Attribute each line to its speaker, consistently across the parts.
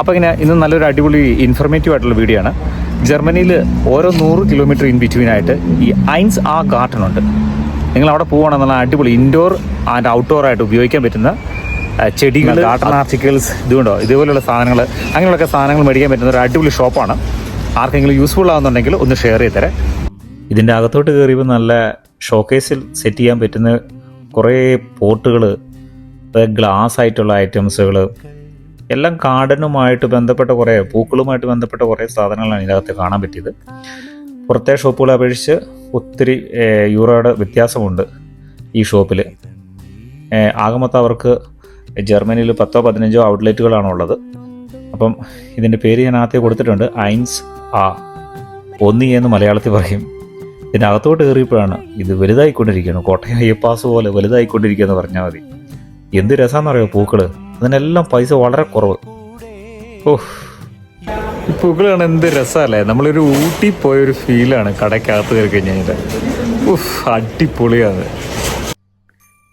Speaker 1: അപ്പോൾ ഇങ്ങനെ ഇന്ന് നല്ലൊരു അടിപൊളി ഇൻഫർമേറ്റീവ് ആയിട്ടുള്ള വീഡിയോ ആണ്. ജർമ്മനിയിൽ ഓരോ നൂറ് കിലോമീറ്റർ ഇൻ ബിറ്റ്വീൻ ആയിട്ട് ഈ ഐൻസ് ആ ഗാർഡൻ ഉണ്ട്. നിങ്ങൾ അവിടെ പോവുകയാണെന്നുള്ള അടിപൊളി ഇൻഡോർ ആൻഡ് ഔട്ട്ഡോർ ആയിട്ട് ഉപയോഗിക്കാൻ പറ്റുന്ന ചെടികൾ ഗാർഡൻ ആർട്ടിക്കിൾസ് ഇതുകൊണ്ടോ ഇതുപോലുള്ള സാധനങ്ങൾ അങ്ങനെയുള്ള സാധനങ്ങൾ മേടിക്കാൻ പറ്റുന്ന ഒരു അടിപൊളി ഷോപ്പാണ് ആർക്കെങ്കിലും യൂസ്ഫുൾ ആകുന്നുണ്ടെങ്കിൽ ഒന്ന് ഷെയർ ചെയ്ത് തരാം. ഇതിന്റെ അകത്തോട്ട് കയറിയപ്പോൾ നല്ല ഷോക്കേസിൽ സെറ്റ് ചെയ്യാൻ പറ്റുന്ന കുറേ പോട്ടുകൾ ഗ്ലാസ് ആയിട്ടുള്ള ഐറ്റംസുകൾ എല്ലാം ഗാർഡനുമായിട്ട് ബന്ധപ്പെട്ട കുറേ പൂക്കളുമായിട്ട് ബന്ധപ്പെട്ട കുറേ സാധനങ്ങളാണ് ഇതിനകത്ത് കാണാൻ പറ്റിയത്. പുറത്തെ ഷോപ്പുകളെ അപേക്ഷിച്ച് ഒത്തിരി യൂറോയുടെ വ്യത്യാസമുണ്ട് ഈ ഷോപ്പിൽ ആകമൊത്തം അവർക്ക് ജർമ്മനിയിൽ പത്തോ പതിനഞ്ചോ ഔട്ട്ലെറ്റുകളാണ് ഉള്ളത് അപ്പം ഇതിന്റെ പേര് ഞാൻ ആദ്യം കൊടുത്തിട്ടുണ്ട് ഐൻസ് ആ. ഒന്നി എന്ന് മലയാളത്തിൽ പറയും. ഇതിനകത്തോട്ട് കയറിയപ്പോഴാണ് ഇത് വലുതായിക്കൊണ്ടിരിക്കുകയാണ്. കോട്ടയം അയ്യപ്പാസ് പോലെ വലുതായിക്കൊണ്ടിരിക്കുക എന്ന് പറഞ്ഞാൽ മതി. എന്ത് രസമാണെന്നറിയോ പൂക്കൾ അതിനെല്ലാം പൈസ വളരെ കുറവ്. ഓഹ് ഈ പൂക്കൾ കാണാൻ എന്ത് രസമല്ലേ നമ്മളൊരു ഊട്ടി പോയൊരു ഫീലാണ് കടയ്ക്കകത്ത് കയറി കഴിഞ്ഞാൽ ഉഫ് അടിപൊളിയാണ്.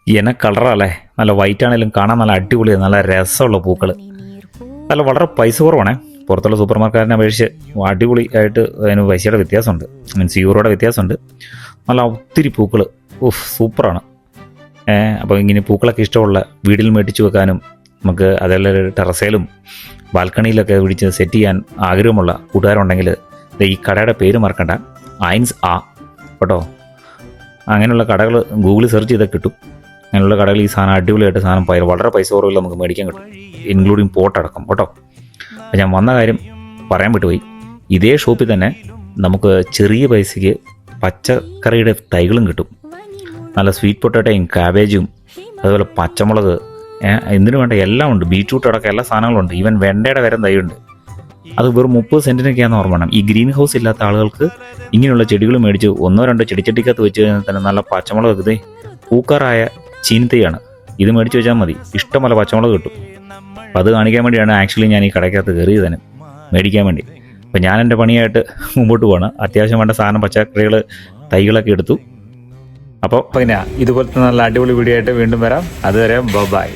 Speaker 1: എന കളറല്ലേ? നല്ല വൈറ്റ് ആണെങ്കിലും കാണാൻ നല്ല അടിപൊളിയാണ്. നല്ല രസമുള്ള പൂക്കൾ നല്ല വളരെ പൈസ കുറവാണേ. പുറത്തുള്ള സൂപ്പർ മാർക്കറ്റിനെ അപേക്ഷിച്ച് അടിപൊളി ആയിട്ട് അതിന് പൈസയുടെ വ്യത്യാസമുണ്ട്. മീൻസ് യൂറോയുടെ വ്യത്യാസമുണ്ട്. നല്ല ഒത്തിരി പൂക്കൾ ഉഫ് സൂപ്പറാണ് ഏഹ് അപ്പോൾ ഇങ്ങനെ പൂക്കളൊക്കെ ഇഷ്ടമുള്ള വീട്ടിൽ മേടിച്ച് വെക്കാനും നമുക്ക് അതേപോലെ ഒരു ടെറസയിലും ബാൽക്കണിയിലൊക്കെ വിളിച്ച് സെറ്റ് ചെയ്യാൻ ആഗ്രഹമുള്ള കൂട്ടുകാരുണ്ടെങ്കിൽ ഈ കടയുടെ പേര് മറക്കണ്ട. ഐൻസ് ആ കേട്ടോ. അങ്ങനെയുള്ള കടകൾ ഗൂഗിളിൽ സെർച്ച് ചെയ്താൽ കിട്ടും. അങ്ങനെയുള്ള കടകൾ ഈ സാധനം അടിപൊളിയായിട്ട് സാധനം പൈ വളരെ പൈസ കുറവിൽ നമുക്ക് മേടിക്കാൻ കിട്ടും. ഇൻക്ലൂഡിങ് പോട്ട് അടക്കം കേട്ടോ. അപ്പോൾ ഞാൻ വന്ന കാര്യം പറയാൻ വിട്ടുപോയി. ഇതേ ഷോപ്പിൽ തന്നെ നമുക്ക് ചെറിയ പൈസയ്ക്ക് പച്ചക്കറിയുടെ തൈകളും കിട്ടും. നല്ല സ്വീറ്റ് പൊട്ടാറ്റയും കാബേജും അതുപോലെ പച്ചമുളക് എന്തിനു വേണ്ട എല്ലാം ഉണ്ട്. ബീറ്റ്റൂട്ട് അടക്കം എല്ലാ സാധനങ്ങളും ഉണ്ട്. ഈവൻ വെണ്ടയുടെ വരെ തൈയുണ്ട്. അത് വെറും മുപ്പത് സെന്റിനൊക്കെയാണെന്ന് ഓർമ്മ വേണം. ഈ ഗ്രീൻ ഹൗസ് ഇല്ലാത്ത ആളുകൾക്ക് ഇങ്ങനെയുള്ള ചെടികൾ മേടിച്ച് ഒന്നോ രണ്ടോ ചെടിച്ചട്ടിക്കകത്ത് വെച്ച് കഴിഞ്ഞാൽ തന്നെ നല്ല പച്ചമുളക് ഇത് പൂക്കാറായ ചീനത്തയാണ്. ഇത് മേടിച്ച് വെച്ചാൽ മതി. ഇഷ്ടം പോലെ പച്ചമുളക് കിട്ടും. അപ്പോൾ അത് കാണിക്കാൻ വേണ്ടിയാണ് ആക്ച്വലി ഞാൻ ഈ കടയ്ക്കകത്ത് കയറിയത് തന്നെ. മേടിക്കാൻ വേണ്ടി. അപ്പോൾ ഞാൻ എന്റെ പണിയായിട്ട് മുമ്പോട്ട് പോകണം അത്യാവശ്യം വേണ്ട സാധനം പച്ചക്കറികൾ തൈകളൊക്കെ എടുത്തു. അപ്പോൾ പിന്നെ ഇതുപോലത്തെ നല്ല അടിപൊളി വീഡിയോ ആയിട്ട് വീണ്ടും വരാം. അതുവരെ ബൈ.